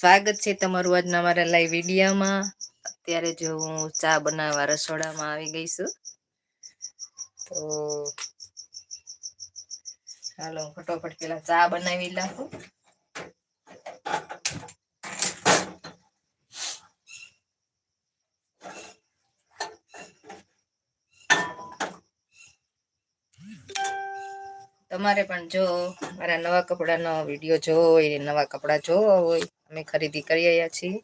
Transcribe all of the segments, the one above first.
સ્વાગત છે તમારું આજના મારા લાઈવ વિડીયામાં. અત્યારે જો હું ચા બનાવવા રસોડામાં આવી ગઈ છું. તો હાલો હું ફટોફટ પેલા ચા બનાવી લાવું તમારે પણ જો મારા નવા કપડાનો વીડિયો જોવો હોય, નવા કપડાં જોવા હોય અમે ખરીદી કરી આવ્યા છીએ.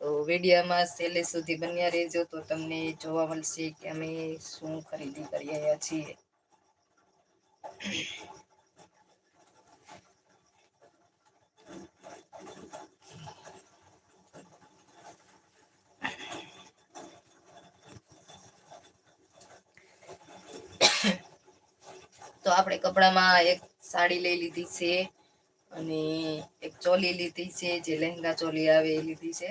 તો વિડીયોમાં છેલ્લે સુધી બન્યા રહેજો તો તમને જોવા મળશે કે અમે શું ખરીદી કરી આવ્યા છીએ. તો આપણે કપડામાં એક સાડી લઈ લીધી છે. અને એક ચોલી લીધી છે, જે લહેંગા ચોલી આવે એ લીધી છે.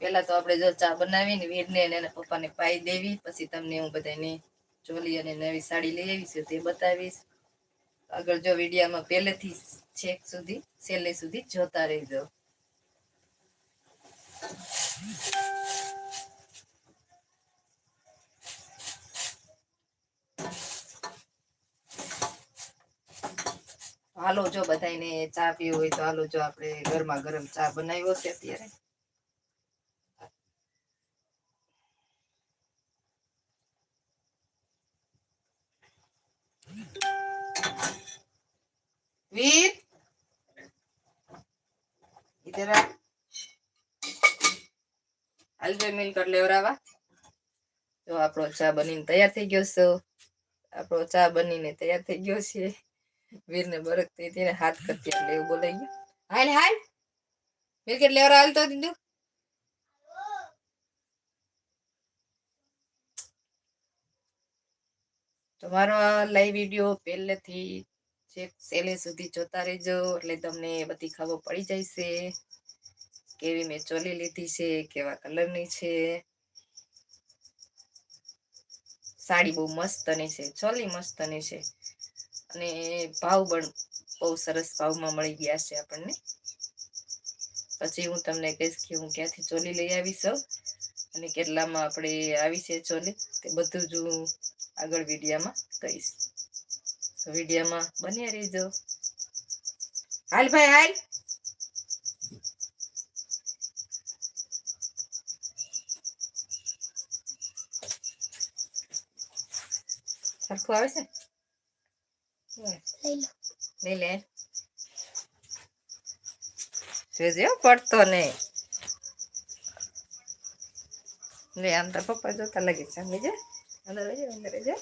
પેલા તો આપણે જો ચા બનાવીને વીરને અને એના પપ્પાને પાઈ દેવી, પછી તમને હું બધાને ચોલી અને નવી સાડી લઈ આવીશ, તે બતાવીશ. આગળ જો વિડીયામાં પહેલેથી છેક સુધી, છેલ્લે સુધી જોતા રહેજો. હાલો, જો બધાને ચા પીવી હોય તો હાલો, જો આપણે ગરમા ગરમ ચા બનાવ્યો છે અત્યારે. વીર? ઇધર આ હલવે મિલ કર લેવરાવા. જો આપણો ચા બનીને તૈયાર થઈ ગયો છે. આપણો ચા બનીને તૈયાર થઈ ગયો છે. વીરને બરક હતી હાથ કરતી એટલે એવું બોલાઈ ગયું. હાલ હાલ. વીર કે લેવરા હાલતો દીધું. તમારો આ લાઈવ વીડિયો પહેલેથી છેક સેલે સુધી જોતા રહેજો, એટલે તમને બધી ખબર પડી જાય છે કેવી મેં ચોલી લીધી છે, કેવા કલરની છે. સાડી બહુ મસ્તની છે, ચોલી મસ્તની છે. અને ભાવ પણ બહુ સરસ ભાવમાં મળી ગયા છે આપણને. પછી હું તમને કહીશ કે હું ક્યાંથી ચોલી લઈ આવી છું અને કેટલામાં આપણે આવી છે ચોલી તે બધું જ હું આગળ વિડીયામાં કહીશ. તો વિડીયામાં બન્યા રહેજો. હાલ ભાઈ, હાલ. સરખું આવે છે લઈ લે. જોજે પડતો નહીં. લે, આમ પપ્પા જોતા લાગે છે. સમજે અંદર રહેજે અંદર રહેજે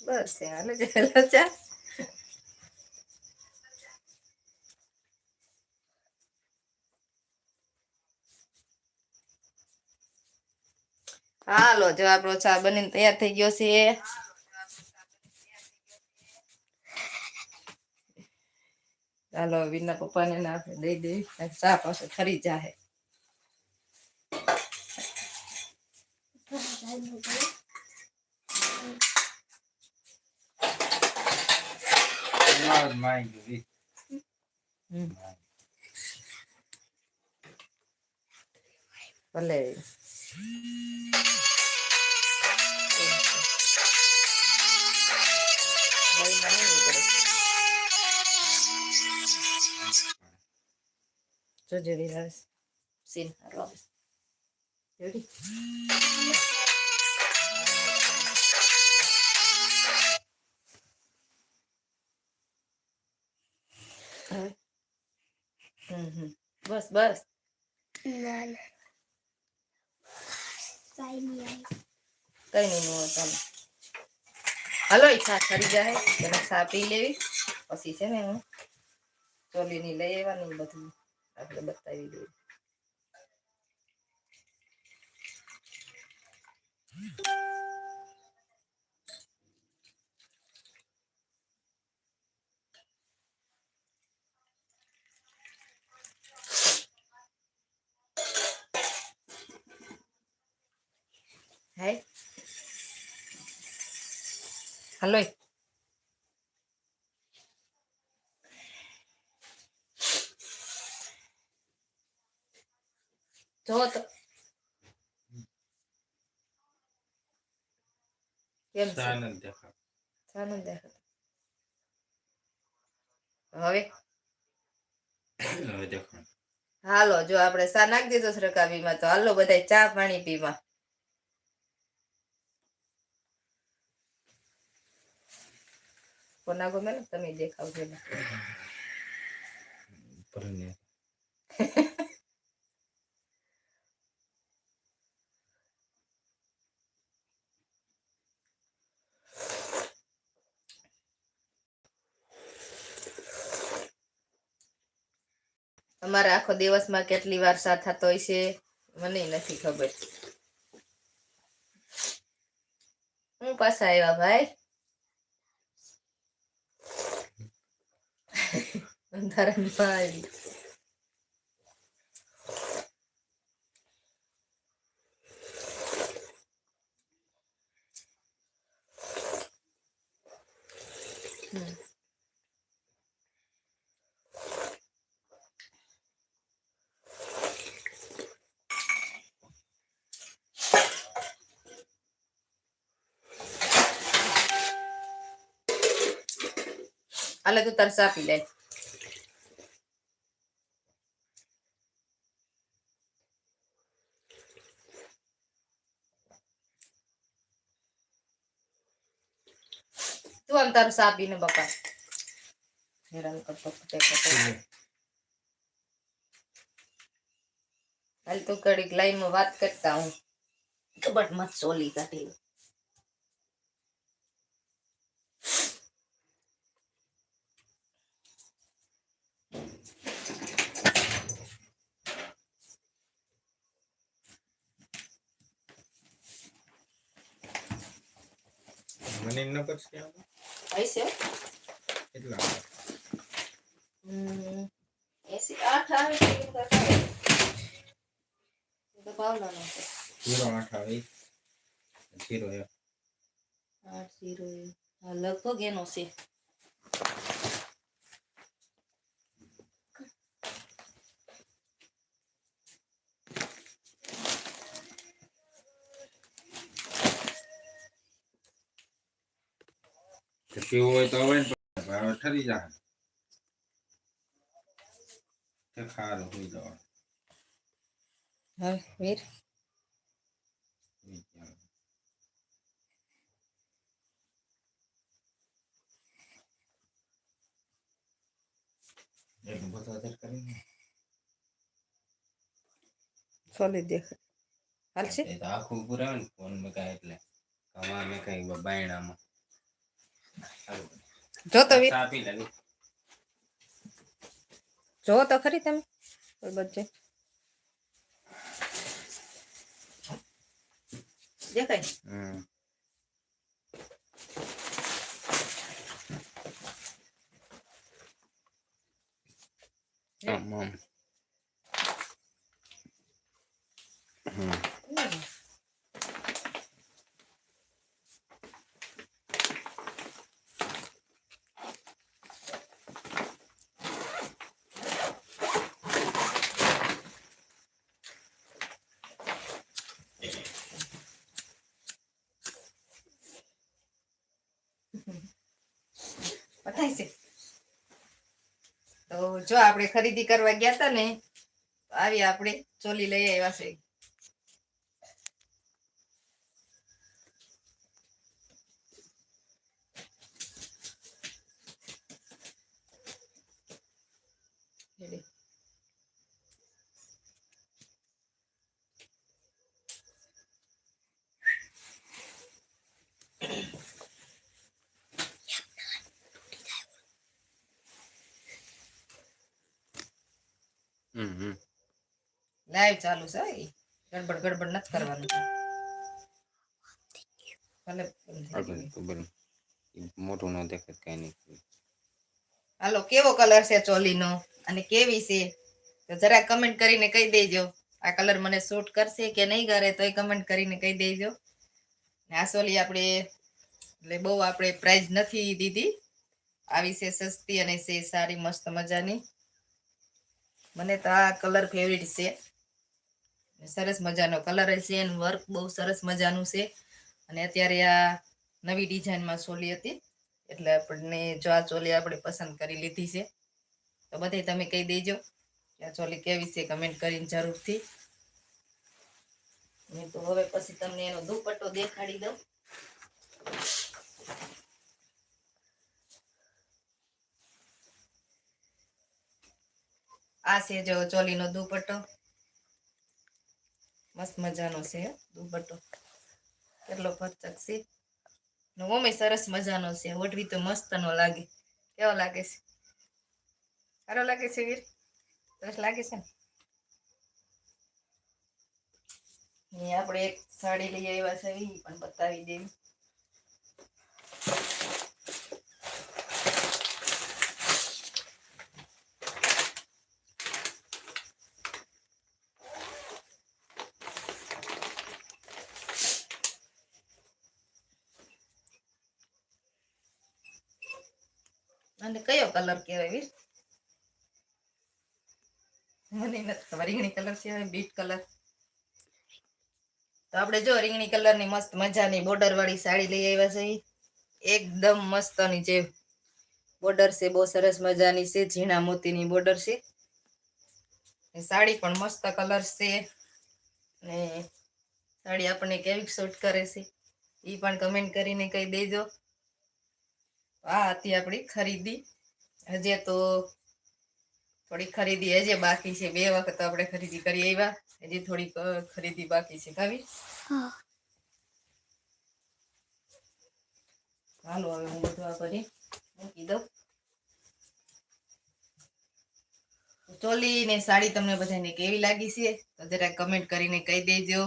બસ હાલે છે હેલો ચા હાલો જો આપણો ચા બનીને તૈયાર થઈ ગયો છે. ચાલો વિના પપ્પાને ના આપણે દઈ દઈ ચા પાસે ખરી જાહે. ભલે. બાઈમાં નહીં જોજે વિરાસ સીન હારો હમ બસ બસ ના ના કાંઈ નહીં નું ચાલો હાલો ઈચ્છા ખરી જાય એને ચા પી લેવી પછી છે ને હું ચોલીની લઈ આવવાની બધું આપણે બતાવી દઈએ હાય હાલો જો તો. કેમ છે? દેખાતું હવે? હવે હાલો જો આપણે સા નાખી દીધો છે રકાબીમાં તો હાલો બધા ચા પાણી પીવા. કોના ગમે તમે દેખાવ પેલા ભરીને આખો દિવસમાં કેટલી વાર સા થતો હોય છે મને નથી ખબર. હું પાછા આવ્યા ભાઈ? અંધારામાં આવી. હાલે તું તાર સા પી લે તું આમ તારું સા પીને બપા હેરાન કરતો ફટે ફટે હાલ તું કડીક લાઈનમાં વાત કરતા હું કબટ મત સોલી કાઢી મને ન કરશે આમાં? હશે કેટલા એસી આઠ આવે છે. તો પાવલાનો છે જીરો આઠ આવે જીરો એક આઠ જીરો એ. લગભગ એનો છે તો પીવું હોય તો હવે ને પણ હવે ઠરી જાય. તે ખારું હોઈ જવાનું હા વીર. એટલું બધું વધારે કરીને સોલી દેખાય. હાલશે એ આખું ઉપર ફોનમાં કાંઈ એટલે. કમા મેં કઈ બાયણામાં. જો તો જો તો ખરી તમે. બચ્ચે દેખાય હમ આમ આમ હમ હમ. પતાય છે તો જો આપણે ખરીદી કરવા ગયા હતા ને આવી આપણે ચોલી લઈ આવ્યા છે. લાઈવ ચાલુ છે ગડબડ ગડબડ નથી કરવાનું. ભલે તો મોટું ન દેખાય કઈ નહીં હાલો કેવો કલર છે ચોલીનો? અને કેવી છે? તો જરા કમેન્ટ કરીને કહી દેજો. આ કલર મને સૂટ કરશે કે નહીં કરે તોય કમેન્ટ કરીને કહી દેજો. ને આ ચોલી આપણે એટલે બહુ આપણે પ્રાઇઝ નથી દીધી. આવી છે સસ્તી અને છે સારી મસ્ત મજાની. મને તો આ કલર ફેવરિટ છે. સરસ મજાનો કલર છે એનું વર્ક બહુ સરસ મજાનું છે. અને અત્યારે આ નવી ડિઝાઇનમાં ચોલી હતી. એટલે આપણને જો આ ચોલી આપણે પસંદ કરી લીધી છે. તો બધે તમે કહી દેજો કે આ ચોલી કેવી છે કમેન્ટ કરીને જરૂરથી. તો હવે પછી તમને એનો દુપટ્ટો દેખાડી દઉં. આ છે જો ચોલીનો દુપટ્ટો. મસ્ત મજાનો છે દુપટ્ટો. કેટલો ફરચક છે. ઓમે સરસ મજાનો છે. ઓઢવી તો મસ્ત નો લાગે. કેવો લાગે છે? સારો લાગે છે વીર? સરસ લાગે છે ને? આપણે એક સાડી લઈ આવ્યા છે એ પણ બતાવી દેવી અને કયો કલર કહેવાય વીર રીંગણી કલર છે બીટ કલર. તો આપણે જો રીંગણી કલરની મસ્ત મજાની બોર્ડર વાળી સાડી લઈ આવ્યા છે. એકદમ મસ્તની જે બોર્ડર છે, બહુ સરસ મજાની છે, ઝીણા મોતીની બોર્ડર છે. સાડી પણ મસ્ત કલર છે. ને સાડી આપણને કેવી શૂટ કરે છે એ પણ કમેન્ટ કરીને કહી દેજો. આ હતી આપણી ખરીદી. હજી તો થોડી ખરીદી હજી બાકી છે. બે વખત આપણે ખરીદી કરી આવ્યા હજી થોડીક ખરીદી બાકી છે. કાવી હાલો હવે હું બધું આ કરી મૂકી દઉં. ચોલી ને સાડી તમને બધાને કેવી લાગી છે? તો જરા કમેન્ટ કરીને કહી દેજો.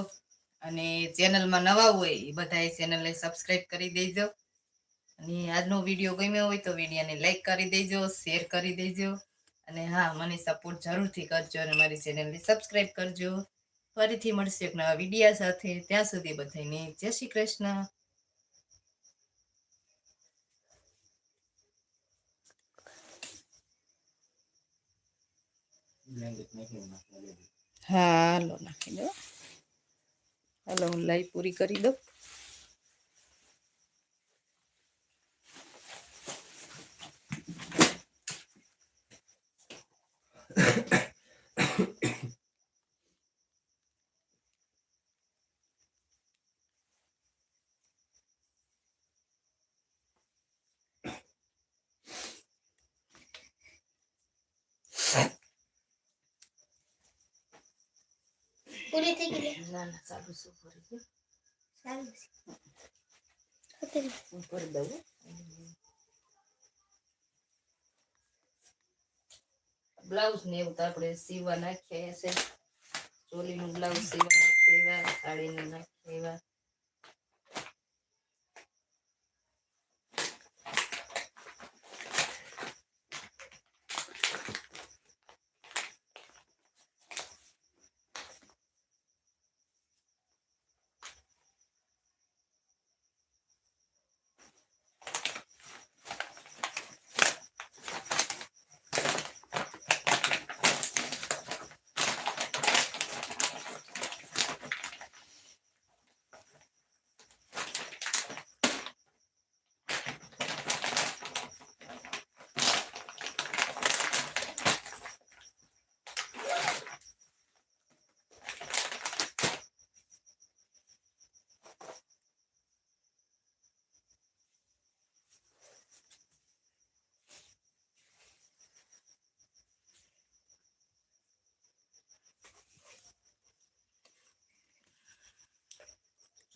અને ચેનલમાં નવા હોય એ બધાએ ચેનલને સબસ્ક્રાઇબ કરી દેજો. અને આજનો વીડિયો ગમ્યો હોય તો વિડીયોને લાઈક કરી દેજો શેર કરી દેજો. અને હા, મને સપોર્ટ જરૂરથી કરજો અને મારી ચેનલને સબસ્ક્રાઇબ કરજો. ફરીથી મળશે એક નવા વિડીયા સાથે. ત્યાં સુધી બધાને જય શ્રી કૃષ્ણ. હા, હાલો, નાખી દો. હાલો, હું લાઈ પૂરી કરી દઉં પૂરી થઈ ગઈ ના ના સારું શું કરી દઉં? ઓકે હું કરી દઉં બ્લાઉઝ ને એવું તો આપણે સીવવા નાખીએ છે. ચોલીનું બ્લાઉઝ સીવા નાખીએ એવા સાડીનું એવા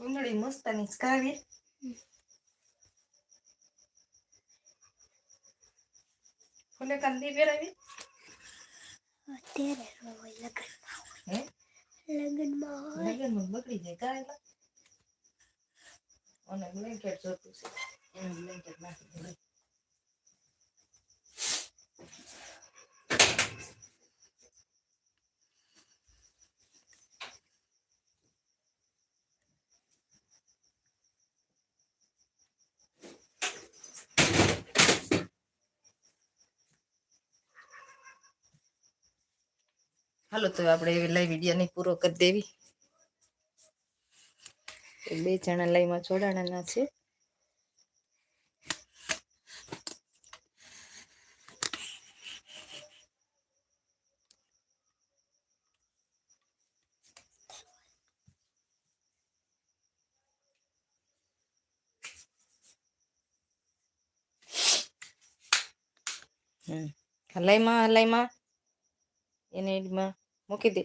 ચૂંદડી મસ્તની જ કાવી ફૂલે કાંદી પહેરાવી અત્યારે હોય લગ્નમાં હે લગ્નમાં હોય લગનમાં બગડી જાય કાંઈ અને બ્લેન્કેટ જોતું છે એનું બ્લેન્કેટ નાખી દે હાલો તો આપણે લાઈ વીડિયો નહીં પૂરો કરી દેવી. બે જણા લાઈમાં જોડાણાના છે. હલાઈમાં હલાઈમાં એને એમાં મૂકી દે.